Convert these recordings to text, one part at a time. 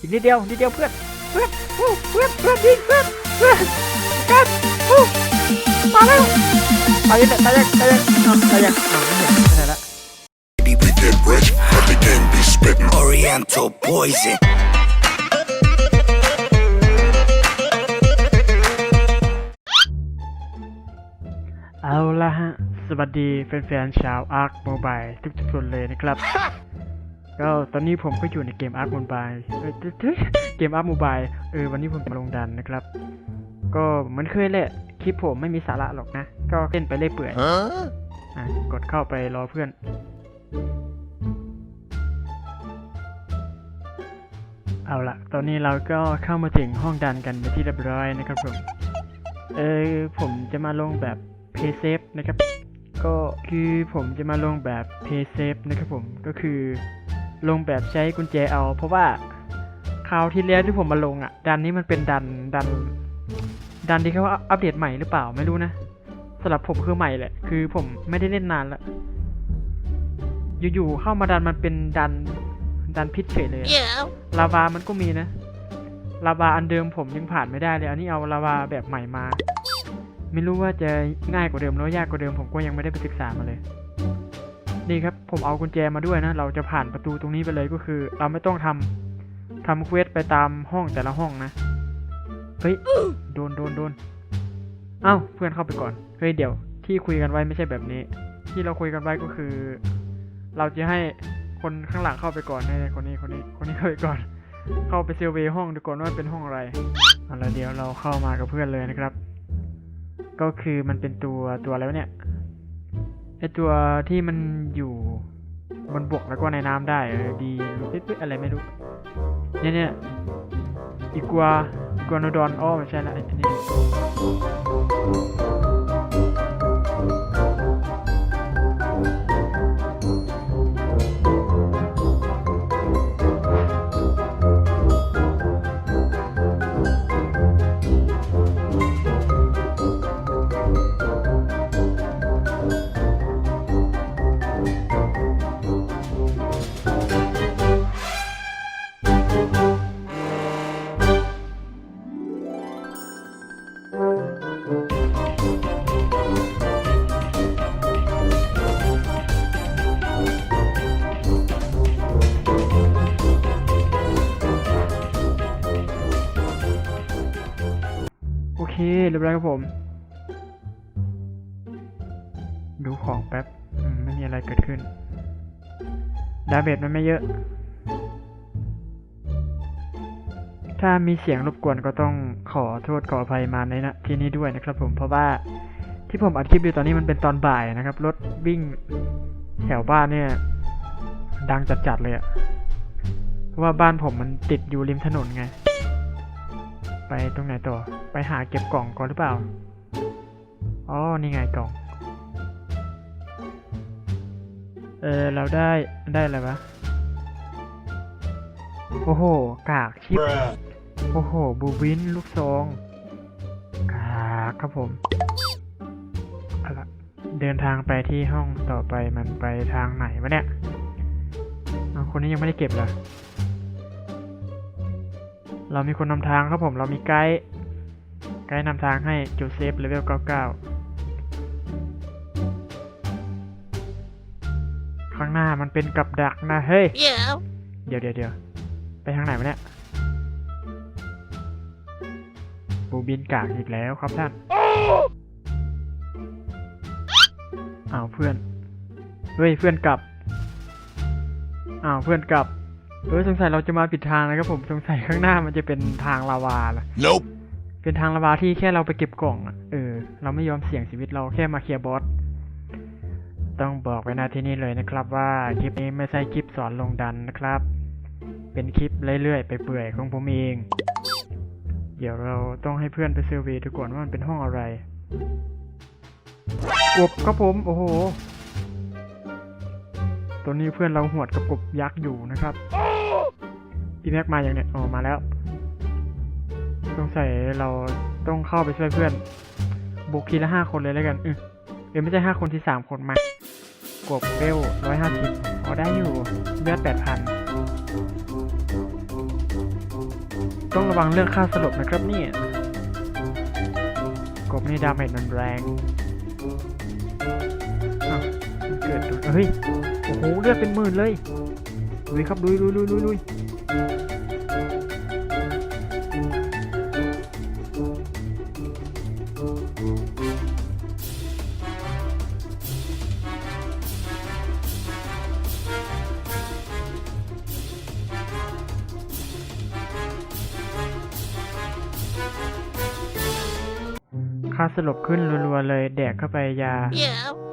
อีกนิดเดียวนิดเดียวเพื่อนเพื่อนเพื่อนเพื่อนยิงเพื่อนเพื่อนกันอู้มาแล้วตายยังตายยังตายยังอ้าวตายยังอ้าวไม่เห็นไม่ไหนละ We get rich, but they can be spitting. Oriental poison. เอาละฮะ สวัสดีแฟนๆชาวอาร์คโมบายทุกๆคนเลยนะครับ ก็ตอนนี้ผมก็อยู่ในเกมอาร์คโมบายเกมอาร์คโมบายเออวันนี้ผมจะมาลงดันนะครับ ก็เหมือนเคยแหละคลิปผมไม่มีสาระหรอกนะ ก็เล่นไปเรื่อยเปื่อย Huh? อะกดเข้าไปรอเพื่อนเอาละตอนนี้เราก็เข้ามาถึงห้องดันกันไปนที่เรียบร้อยนะครับผม เออผมจะมาลงแบบ Pay Safe นะครับ ก็คือผมจะมาลงแบบ Pay Safe นะครับผม ก็คือ ลงแบบใช้กุญแจเอา เพราะว่าคราวที่แล้วที่ผมมาลงอะ ดันนี้มันเป็นดันดัน ดันที่เขาอัปเดตใหม่หรือเปล่าไม่รู้นะสำหรับผมคือใหม่แหละ คือผมไม่ได้เล่นนานละอยู่ๆเข้ามาดันมันเป็นดันดันพิษเฉยเลยอะ Yeah. ลาวามันก็มีนะลาวาอันเดิมผมยังผ่านไม่ได้เลย อันนี้เอาลาวาแบบใหม่มา ไม่รู้ว่าจะง่ายกว่าเดิมหรือยากกว่าเดิมผมก็ยังไม่ได้ไปศึกษามาเลย นี่ครับผมเอากุญแจมาด้วยนะ เราจะผ่านประตูตรงนี้ไปเลยก็คือ เราไม่ต้องทำทำเควสไปตามห้องแต่ละห้องนะเฮ้ยโดนโดนโดนเอ้าเพื่อนเข้าไปก่อนเฮ้ยเดี๋ยวที่คุยกันไว้ไม่ใช่แบบนี้ ที่เราคุยกันไว้ก็คือ เราจะให้คนข้างหลังเข้าไปก่อนให้คนนี้คนนี้คนนี้เข้าไปก่อน เข้าไปเซอร์เวยห้องดูก่อนว่าเป็นห้องอะไรเอาละเดี๋ยวเราเข้ามากับเพื่อนเลยนะครับ ก็คือมันเป็นตัวตัวอะไรวเนี่ย ไอตัวที่มันอยู่บนบกแล้วก็ในน้ำได้เออดีปิ๊บๆอะไรไม่รู้ เนี่ยเนี่ยอีกัวอีกัวโนดอนอ้อไม่ใช่ละไอันนี้ เคเรียบร้อยครับผม ดูของแป๊บอืมไม่มีอะไรเกิดขึ้น ดาเมจมันไม่เยอะ ถ้ามีเสียงรบกวนก็ต้องขอโทษขออภัยมาในนะที่นี้ด้วยนะครับผมเพราะว่าที่ผมอัดคลิปอยู่ตอนนี้มันเป็นตอนบ่ายนะครับ รถวิ่งแถวบ้านเนี่ย ดังจัดๆเลยอะเพราะว่าบ้านผมมันติดอยู่ริมถนนไง ไปตรงไหนต่อ ไปหาเก็บกล่องก่อนหรือเปล่า อ๋อ นี่ไงกล่อง เออ เราได้ ได้อะไรวะ โอ้โห กากชิป โอ้โห บูวินลูกซอง กากครับผมเอาละเดินทางไปที่ห้องต่อไปมันไปทางไหนวะเนี่ยเอาคนนี้ยังไม่ได้เก็บเหรอ เรามีคนนำทางครับผมเรามีไกด์ไกด์นำทางให้โจเซฟเลเวล99 ข้างหน้ามันเป็นกับดักนะเฮ้ย Yeah. เดี๋ยวเดี๋ยวเดี๋ยวไปทางไหนวะเนี่ยบูบินกากอีกแล้วครับท่านอ้าวเพื่อน เฮ้ยเพื่อนกลับอ้าวเพื่อนกลับ เออสงสัยเราจะมาผิดทางนะครับผมสงสัยข้างหน้ามันจะเป็นทางลาวาล่ะ Nope. เป็นทางลาวาที่แค่เราไปเก็บกล่องอะเออ เราไม่ยอมเสี่ยงชีวิตเราแค่มาเคลียร์บอสต้องบอกไว้หน้าที่นี้เลยนะครับ ว่าคลิปนี้ไม่ใช่คลิปสอนลงดันนะครับ เป็นคลิปเรื่อยๆไปเปื่อยๆของผมเอง เดี๋ยวเราต้องให้เพื่อนไปเซอร์เวย์ดูก่อนว่ามันเป็นห้องอะไรกบครับผม โอ้โห ตัวนี้เพื่อนเราหวดกับกบยักษ์อยู่นะครับพี่แม็กมาอย่างเนี้ยอ๋อมาแล้วสงสัยเราต้องเข้าไปช่วยเพื่อน บุกทีละห้าคนเลยแล้วกันเออเดี๋ยวไม่ใช่ห้าคนที่สามคนมากบเวลร้อยห้าสิบอ๋อได้อยู่เลือดแปดพันต้องระวังเรื่องค่าสลบนะครับนี่กบนี่ดาเมจมันแรงเกิดดนเฮ้ย โอ้โหเลือดเป็นหมื่นเลยลุยครับลุยลุยลุยลุยลุยค่าสลบขึ้นรัวๆเลยแดกเข้าไปยา Yeah.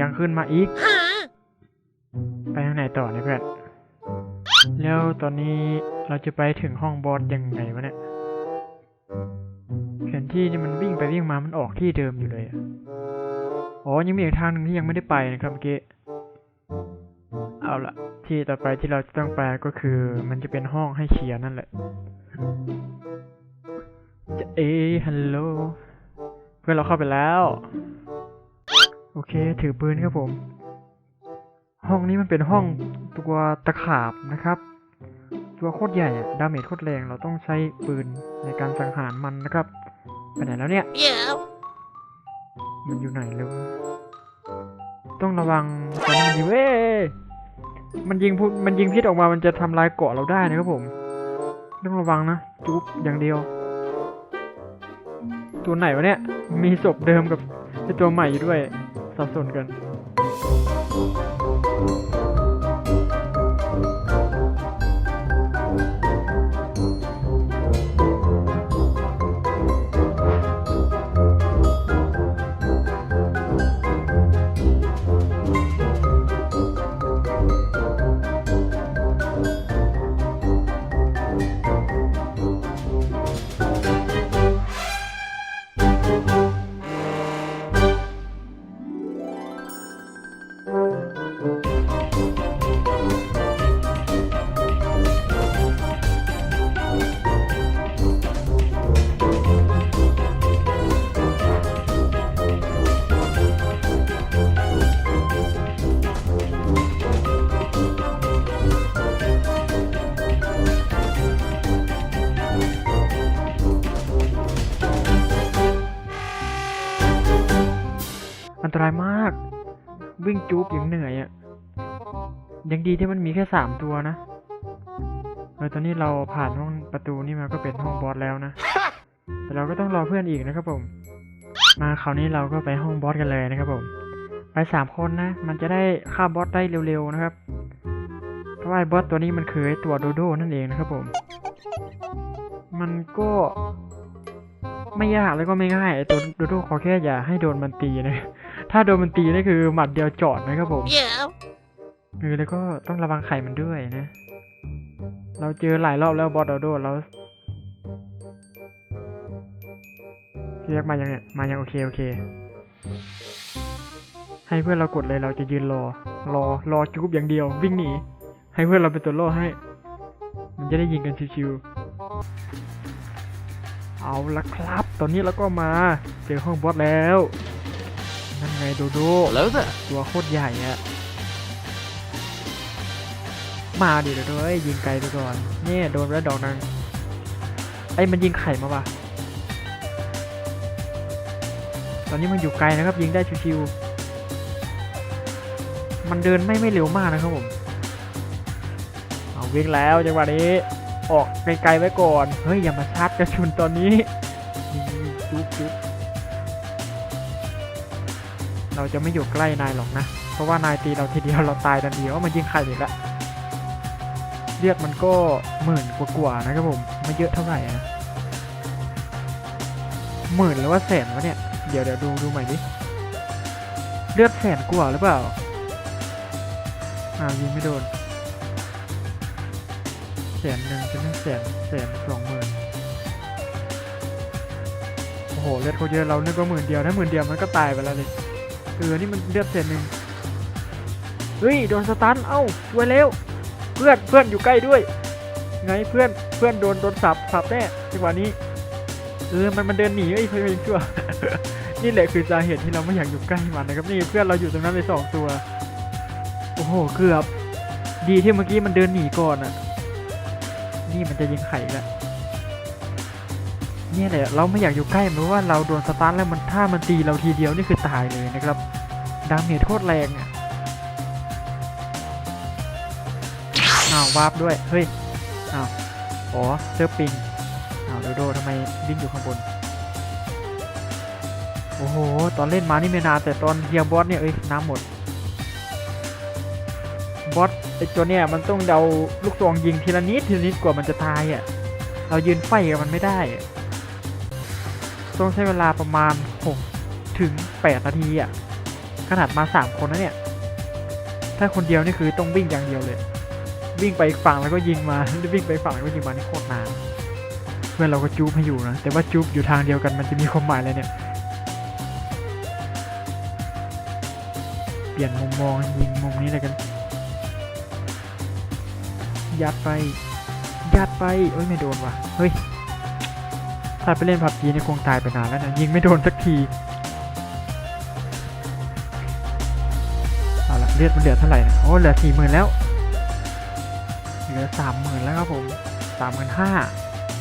ยังขึ้นมาอีก ไปทางไหนต่อเนี่ยเพื่อน แล้วตอนนี้เราจะไปถึงห้องบอสยังไงวะเนี่ยแผนที่นี่มันวิ่งไปวิ่งมามันออกที่เดิมอยู่เลยอะอ๋อ ยังมีอีกทางหนึ่งที่ยังไม่ได้ไปนะครับเมื่อกี้ เอาละที่ต่อไปที่เราจะต้องไปก็คือ มันจะเป็นห้องให้เคลียร์นั่นแหละจะเอฮัลโหล เพื่อนเราเข้าไปแล้ว โอเค ถือปืนครับผม ห้องนี้มันเป็นห้องตัวตะขาบนะครับ ตัวโคตรใหญ่อะดาเมจโคตรแรงเราต้องใช้ปืนในการสังหารมันนะครับไปไหนแล้วเนี่ย Yeah. มันอยู่ไหนลูกต้องระวังตอนนี้มันยิงเว้ยมันยิงพูมันยิงพิษออกมามันจะทำลายเกาะเราได้นะครับผม ต้องระวังนะจุ๊บอย่างเดียว ตัวไหนวะเนี่ย มีศพเดิมกับไอตัวใหม่อยู่ด้วย สับายมาก วิ่งจูบอย่างเหนื่อยอะ่ะยังดีที่มันมีแค่สามตัวนะเออตอนนี้เราผ่านห้องประตูนี่มาก็เป็นห้องบอสแล้วนะ แต่เราก็ต้องรอเพื่อนอีกนะครับผม มาคราวนี้เราก็ไปห้องบอสกันเลยนะครับผม ไปสามคนนะ มันจะได้ฆ่าบอสได้เร็วๆนะครับ เพราะว่าไอ้บอสตัวนี้มันคือตัวโดโดนั่นเองนะครับผม มันก็ ไม่ยากแล้วก็ไม่ง่ายไอ้ตัวโดโดขอแค่อย่าให้โดนมันตีนะ ถ้าโดนมันตีนี่คือหมัดเดียวจอดนะครับผม Yeah. เออแล้วก็ต้องระวังไข่มันด้วยนะ เราเจอหลายรอบแล้วบอสโดโดเราเรียกมายังเนี่ยมายังโอเคโอเค ให้เพื่อนเรากดเลยเราจะยืนรอ รอรอจุ๊บอย่างเดียววิ่งหนีให้เพื่อนเราเป็นตัวล่อให้ มันจะได้ยิงกันชิวๆเอาละครับต อนนี้เราก็มาเจอห้องบอสแล้ว นั่นไงโดโด Hello there. ตัวโคตรใหญ่อะมาดิเดี๋ยวด้วยยิงไกลไปก่อนเนี่ยโดนแล้วดอกนังไอ้ยมันยิงไข่มาว่ะ ตอนนี้มันอยู่ไกลนะครับยิงได้ชิวๆมันเดินไม่ไม่เร็วมากนะครับผม เอาวิ่งแล้วจังหวะนี้ ออกไกลๆไว้ก่อน เฮ้ยอย่ามาชาร์จกระชุนตอนนี้ ยุบยุบเราจะไม่อยู่ใกล้นายหรอกนะ เพราะว่านายตีเราทีเดียวเราตายทันทีเพราะมันยิงไข่อีกละเลือดมันก็หมื่นกว่าๆนะครับผมไม่เยอะเท่าไหร่นะหมื่นหรือว่าแสนวะเนี่ยเดี๋ยวเดี๋ยวดูดูใหม่ดิเลือดแสนกว่าหรือเปล่าอ้าวยิงไม่โดนแสนหนึ่งจะไม่แสนแสนสองหมื่น โหเลือดเขาเยอะเรานึกว่าหมื่นเดียวถ้าหมื่นเดียวมันก็ตายไปแล้วเลยเออนี่มันเลือดเศษหนึ่งเฮ้ยโดนสตันเอ้าช่วยเร็วเพื่อนเพื่อนอยู่ใกล้ด้วย ไงเพื่อนเพื่อนโดนโดนสับสับแน่จังหวะนี้เออมันมันเดินหนีไอ้เพื่อนชั่วนี่แหละคือสาเหตุที่เราไม่อยากอยู่ใกล้มันนะครับนี่เพื่อนเราอยู่ตรงนั้นเลยสองตัวโอ้โหเกือบ ดีที่เมื่อกี้มันเดินหนีก่อนอะนี่มันจะยิงไข่แล้ว เนี่ยแหละเราไม่อยากอยู่ใกล้เพราะว่าเราโดนสตาร์ทแล้วมันถ้ามันตีเราทีเดียวนี่คือตายเลยนะครับดาเมจโคตรแรงอะอ้าววาร์ปด้วยเฮ้ยอ้าวอ๋อเจอปิงอ้าวโดโดทำไมวิ่งอยู่ข้างบนโอ้โห ตอนเล่นมานี่ไม่นานแต่ตอนเฮียบอสเนี่ย เอ้ย น้ำหมด บอสไอตัวเนี่ยมันต้องเดาลูกซองยิงทีละนิดทีละนิดกว่ามันจะตายอะ เรายืนไฟกับมันไม่ได้อะ ต้องใช้เวลาประมาณ 6 ถึง 8 นาทีอะ ขนาดมา 3 คนนะเนี่ย ถ้าคนเดียวนี่คือต้องวิ่งอย่างเดียวเลย วิ่งไปอีกฝั่งแล้วก็ยิงมา วิ่งไปฝั่งแล้วก็ยิงมานี่โคตรนานเพื่อนเราก็จูบให้อยู่นะ แต่ว่าจูบอยู่ทางเดียวกันมันจะมีความหมายอะไรเนี่ย เปลี่ยนมุมมองยิงมุมนี้เลยกัน ยัดไป ยัดไปเอ้ยไม่โดนว่ะ เฮ้ย ถ้าไปเล่นพับจีนี่คงตายไปนานแล้วนะยิงไม่โดนสักทีเอาละเลือดมันเหลือเท่าไหร่นะโอ้เหลือสี่หมื่นแล้ว เหลือสามหมื่นแล้วครับผมสามหมื่นห้า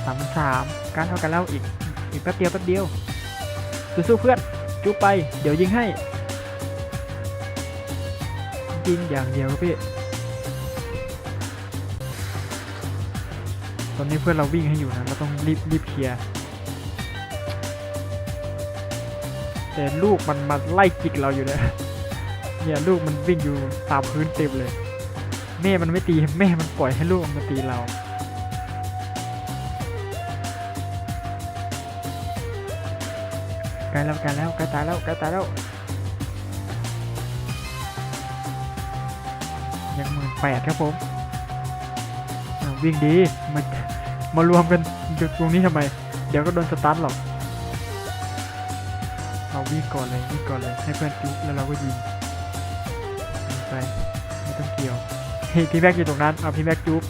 สามหมื่นสามการเท่ากันแล้วอีกอีกแป๊บเดียวแป๊บเดียวสู้ๆเพื่อนจุ๊บไป เดี๋ยวยิงให้ยิงอย่างเดียวครับพี่ตอนนี้เพื่อนเราวิ่งให้อยู่นะเราต้องรีบรีบเคลียร์ แต่ลูกมันมาไล่จิกเราอยู่เลยเนี่ยลูกมันวิ่งอยู่ตามพื้นเต็มเลย แม่มันไม่ตีแม่มันปล่อยให้ลูกมันมาตีเราใกล้แล้วใกล้แล้วใกล้ตายแล้วใกล้ตายแล้วยังหมื่นแปดครับผมวิ่งดีมามารวมกันอยู่ตรงนี้ทำไม เดี๋ยวก็โดนสตาร์ทหรอก วิ่งก่อนเลยวิ่งก่อนเลยให้เพื่อนจุ๊บแล้วเราก็ยิงยิงไปไม่ต้องเกี่ยวเฮ้พี่แม็กอยู่ตรงนั้นเอาพี่แม็กจุ๊บ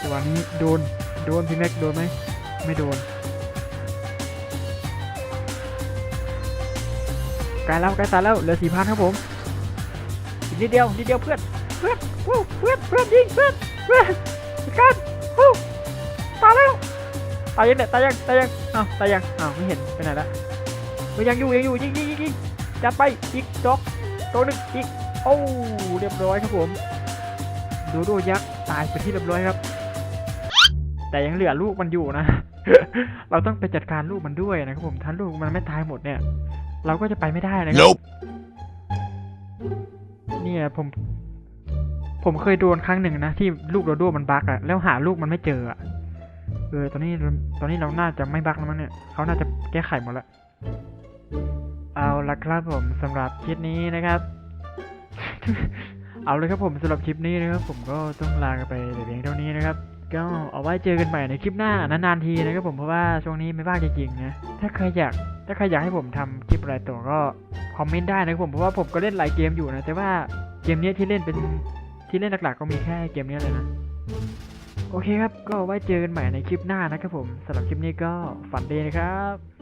จังหวะนี้โดนโดนพี่แม็กโดนไหมไม่โดนกล้แล้วกล้ตายแล้วเหลือสี่พันครับผมอีกนิดเดียวนิดเดียวเพื่อนเพื่อนวู้เพื่อนเพื่อนยิงเพื่อนเพื่อนกันวู้ตายแล้วตายยังเนี่ยตายยังตายยังอ้าวตายยังอ้าวไม่เห็นไปไหนละ มันยังอยู่ยังอยู่ยิงยิงยิงยิงจัดไปอีกดอกตัวหนึ่งอีกโอ้เรียบร้อยครับผมโดโดยักษ์ตายไปที่เรียบร้อยครับ แต่ยังเหลือลูกมันอยู่นะ เราต้องไปจัดการลูกมันด้วยนะครับผมถ้าลูกมันไม่ตายหมดเนี่ย เราก็จะไปไม่ได้นะครับ Nope. เนี่ยผมผมเคยโดนครั้งหนึ่งนะที่ลูกโดโดมันบั๊กอะแล้วหาลูกมันไม่เจออะเออตอนนี้ตอนนี้เราน่าจะไม่บั๊กแล้วมั้งเนี่ยเขาน่าจะแก้ไขหมดแล้ว เอาละครับผมสำหรับคลิปนี้นะครับ เอาเลยครับผมสำหรับคลิปนี้นะครับ ผมก็ต้องลากันไปแต่เพียงเท่านี้นะครับ ก็เอาไว้เจอกันใหม่ในคลิปหน้านานๆทีนะครับผมเพราะว่าช่วงนี้ไม่ว่างจริงๆนะถ้าใครอยากถ้าใครอยากให้ผมทำคลิปอะไรต่อก็คอมเมนต์ได้นะครับผมเพราะว่าผมก็เล่นหลายเกมอยู่นะแต่ว่าเกมนี้ที่เล่นเป็นที่เล่นหลักๆก็มีแค่เกมนี้เลยนะโอเคครับ ก็ไว้เจอกันใหม่ในคลิปหน้านะครับผมสำหรับคลิปนี้ก็ฝันดีนะครับ